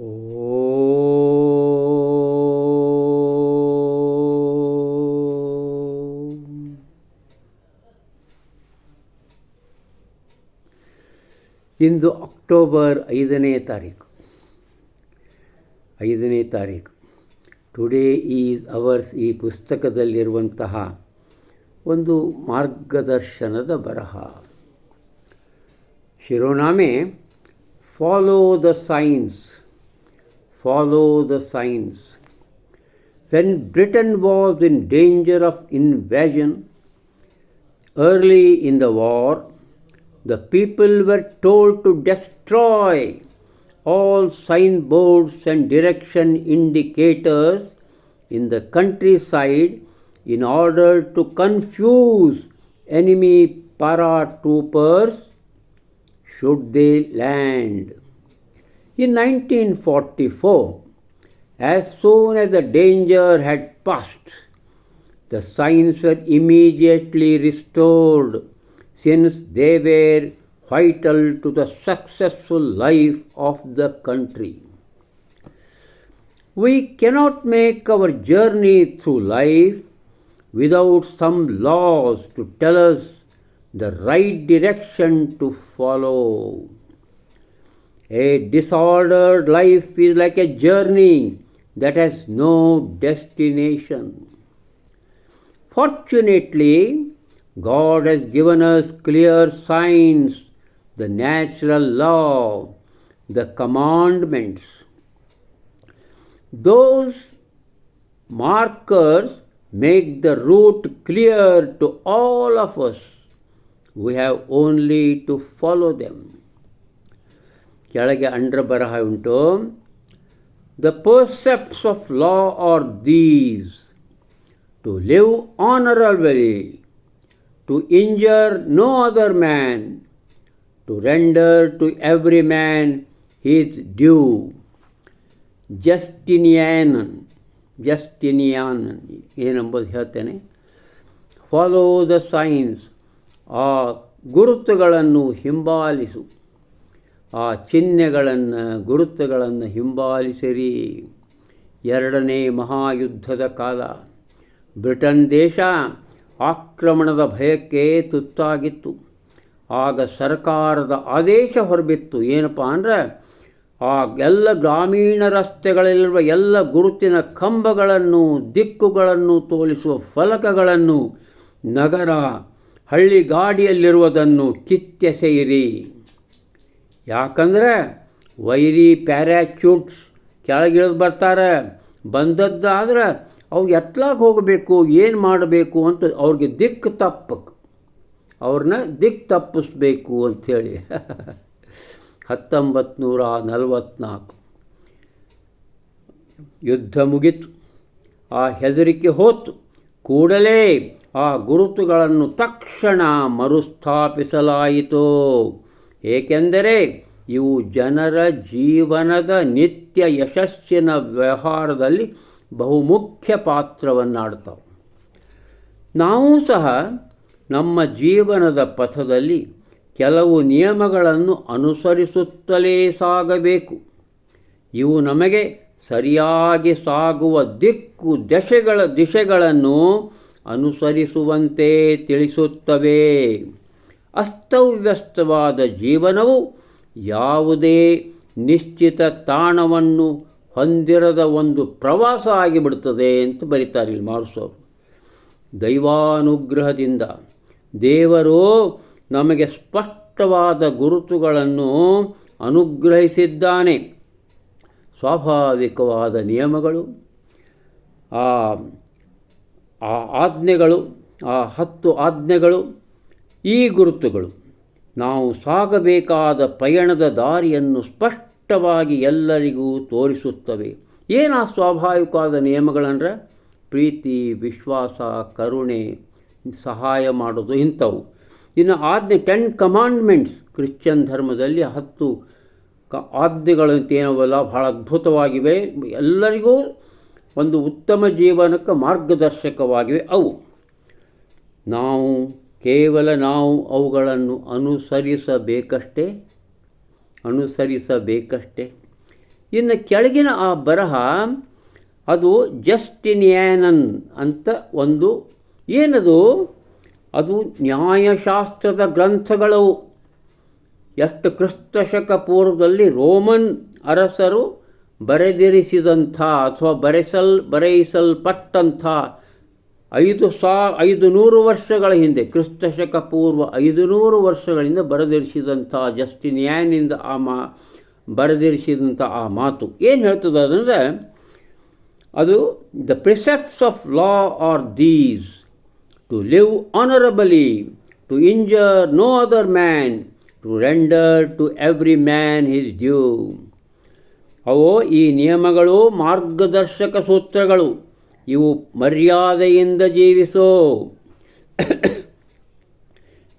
ಇಂದು October ಐದನೇ ತಾರೀಕು. ಐದನೇ ತಾರೀಕು. ಟುಡೇ ಈಸ್ ಅವರ್ಸ್ ಈ ಪುಸ್ತಕದಲ್ಲಿರುವಂತಹ ಒಂದು ಮಾರ್ಗದರ್ಶನದ ಬರಹ. ಶಿರೋನಾಮೆ follow the signs follow the signs. When Britain was in danger of invasion, early in the war, the people were told to destroy all signboards and direction indicators in the countryside in order to confuse enemy paratroopers should they land. In 1944, as soon as the danger had passed, the signs were immediately restored since they were vital to the successful life of the country. We cannot make our journey through life without some laws to tell us the right direction to follow. A disordered life is like a journey that has no destination. Fortunately, God has given us clear signs, the natural law, the commandments. Those markers make the route clear to all of us. We have only to follow them. ಕೆಳಗೆ ಅಂಡ್ರ ಬರಹ ಉಂಟು the precepts of law are these to live honorably, to injure no other man, to render to every man his due. Justinian, Justinian ಏನೆಂಬುದು ಹೇಳ್ತೇನೆ follow the science ಆ ಗುರುತುಗಳನ್ನು ಹಿಂಬಾಲಿಸು ಆ ಚಿಹ್ನೆಗಳನ್ನು, ಗುರುತುಗಳನ್ನು ಹಿಂಬಾಲಿಸಿರಿ. ಎರಡನೇ ಮಹಾಯುದ್ಧದ ಕಾಲ. ಬ್ರಿಟನ್ ದೇಶ ಆಕ್ರಮಣದ ಭಯಕ್ಕೆ ತುತ್ತಾಗಿತ್ತು. ಆಗ ಸರ್ಕಾರದ ಆದೇಶ ಹೊರಬಿತ್ತು. ಏನಪ್ಪ ಅಂದರೆ, ಆ ಎಲ್ಲ ಗ್ರಾಮೀಣ ರಸ್ತೆಗಳಲ್ಲಿರುವ ಎಲ್ಲ ಗುರುತಿನ ಕಂಬಗಳನ್ನು, ದಿಕ್ಕುಗಳನ್ನು ತೋಲಿಸುವ ಫಲಕಗಳನ್ನು ನಗರ ಹಳ್ಳಿ ಗಾಡಿಯಲ್ಲಿರುವುದನ್ನು ಕಿತ್ತೆಸೆಯಿರಿ. ಯಾಕಂದರೆ ವೈರಿ ಪ್ಯಾರಾಚ್ಯೂಟ್ಸ್ ಕೆಳಗಿಳಿದು ಬರ್ತಾರೆ. ಬಂದದ್ದಾದ್ರೆ ಅವು ಎತ್ಲಾಗ ಹೋಗಬೇಕು, ಏನು ಮಾಡಬೇಕು ಅಂತ ಅವ್ರಿಗೆ ದಿಕ್ಕು ತಪ್ಪಕ್ಕೆ ಅವ್ರನ್ನ ದಿಕ್ಕು ತಪ್ಪಿಸ್ಬೇಕು ಅಂಥೇಳಿ ಹತ್ತೊಂಬತ್ತು ನೂರ ಯುದ್ಧ ಮುಗಿತು. ಆ ಹೆದರಿಕೆ ಹೋತು. ಕೂಡಲೇ ಆ ಗುರುತುಗಳನ್ನು ತಕ್ಷಣ ಮರುಸ್ಥಾಪಿಸಲಾಯಿತು. ಏಕೆಂದರೆ ಇವು ಜನರ ಜೀವನದ ನಿತ್ಯ ಯಶಸ್ಸಿನ ವ್ಯವಹಾರದಲ್ಲಿ ಬಹುಮುಖ್ಯ ಪಾತ್ರವನ್ನಾಡ್ತಾವೆ ನಾವು ಸಹ ನಮ್ಮ ಜೀವನದ ಪಥದಲ್ಲಿ ಕೆಲವು ನಿಯಮಗಳನ್ನು ಅನುಸರಿಸುತ್ತಲೇ ಸಾಗಬೇಕು. ಇವು ನಮಗೆ ಸರಿಯಾಗಿ ಸಾಗುವ ದಿಕ್ಕು ದಶೆಗಳ ದಿಶೆಗಳನ್ನು ಅನುಸರಿಸುವಂತೆ ತಿಳಿಸುತ್ತವೆ. ಅಸ್ತವ್ಯಸ್ತವಾದ ಜೀವನವು ಯಾವುದೇ ನಿಶ್ಚಿತ ತಾಣವನ್ನು ಹೊಂದಿರದ ಒಂದು ಪ್ರವಾಸ ಆಗಿಬಿಡ್ತದೆ ಅಂತ ಬರೀತಾರೆ ಇಲ್ಲಿ ಮಾಡಿಸೋರು ದೈವಾನುಗ್ರಹದಿಂದ ದೇವರು ನಮಗೆ ಸ್ಪಷ್ಟವಾದ ಗುರುತುಗಳನ್ನು ಅನುಗ್ರಹಿಸಿದ್ದಾನೆ. ಸ್ವಾಭಾವಿಕವಾದ ನಿಯಮಗಳು ಆ ಆಜ್ಞೆಗಳು, ಆ ಹತ್ತು ಆಜ್ಞೆಗಳು ಈ ಗುರುತುಗಳು, ನಾವು ಸಾಗಬೇಕಾದ ಪಯಣದ ದಾರಿಯನ್ನು ಸ್ಪಷ್ಟವಾಗಿ ಎಲ್ಲರಿಗೂ ತೋರಿಸುತ್ತವೆ. ಏನು ಆ ಸ್ವಾಭಾವಿಕವಾದ ನಿಯಮಗಳಂದ್ರೆ? ಪ್ರೀತಿ, ವಿಶ್ವಾಸ, ಕರುಣೆ, ಸಹಾಯ ಮಾಡೋದು ಇಂಥವು. ಇನ್ನು ಆಜ್ಞೆ ಟೆನ್ ಕಮಾಂಡ್ಮೆಂಟ್ಸ್ ಕ್ರಿಶ್ಚಿಯನ್ ಧರ್ಮದಲ್ಲಿ ಹತ್ತು ಕ ಆಜ್ಞೆಗಳು ಅಂತ ಏನವಲ್ಲ ಭಾಳ ಅದ್ಭುತವಾಗಿವೆ. ಎಲ್ಲರಿಗೂ ಒಂದು ಉತ್ತಮ ಜೀವನಕ್ಕೆ ಮಾರ್ಗದರ್ಶಕವಾಗಿವೆ ಅವು. ನಾವು ಕೇವಲ ನಾವು ಅವುಗಳನ್ನು ಅನುಸರಿಸಬೇಕಷ್ಟೇ? ಅನುಸರಿಸಬೇಕಷ್ಟೇ? ಇನ್ನು ಕೆಳಗಿನ ಆ ಬರಹ, ಅದು ಜಸ್ಟಿನ್ಯಾನನ್ ಅಂತ ಒಂದು, ಏನದು? ಅದು ನ್ಯಾಯಶಾಸ್ತ್ರದ ಗ್ರಂಥಗಳು. ಎಷ್ಟು ಕ್ರಿಸ್ತಶಕ ಪೂರ್ವದಲ್ಲಿ ರೋಮನ್ ಅರಸರು ಬರೆದಿರಿಸಿದಂಥ ಅಥವಾ ಬರೆಸಲ್, ಬರೆಯಿಸಲ್ಪಟ್ಟಂಥ ಐದು ಸಾ, ಐದು ನೂರು ವರ್ಷಗಳ ಹಿಂದೆ ಕ್ರಿಸ್ತಶಕ ಪೂರ್ವ ಐದು ನೂರು ವರ್ಷಗಳಿಂದ ಬರೆದಿರಿಸಿದಂಥ ಜಸ್ಟಿನಿಯಾನಿಂದ ಆ ಮಾ, ಬರೆದಿರಿಸಿದಂಥ ಆ ಮಾತು. ಏನು ಹೇಳ್ತದೆ ಅಂದರೆ ಅದು the precepts of law are these to live honourably to injure no other man to render to every man his due ಅವು ಈ ನಿಯಮಗಳು, ಮಾರ್ಗದರ್ಶಕ ಸೂತ್ರಗಳು. ಇವು ಮರ್ಯಾದೆಯಿಂದ ಜೀವಿಸೋ.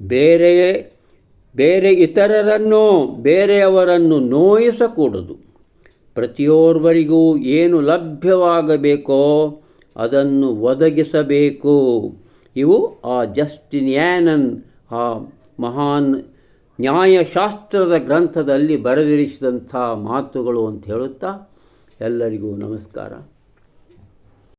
ಬೇರೆ ಬೇರೆ ಇತರರನ್ನು, ಬೇರೆಯವರನ್ನು ನೋಯಿಸಕೂಡದು. ಪ್ರತಿಯೋರ್ವರಿಗೂ ಏನು ಲಭ್ಯವಾಗಬೇಕೋ ಅದನ್ನು ಒದಗಿಸಬೇಕು. ಇವು ಆ ಜಸ್ಟಿನ್ಯಾನನ್, ಆ ಮಹಾನ್ ನ್ಯಾಯಶಾಸ್ತ್ರದ ಗ್ರಂಥದಲ್ಲಿ ಬರೆದಿರಿಸಿದಂಥ ಮಾತುಗಳು ಅಂತ ಹೇಳುತ್ತಾ ಎಲ್ಲರಿಗೂ ನಮಸ್ಕಾರ.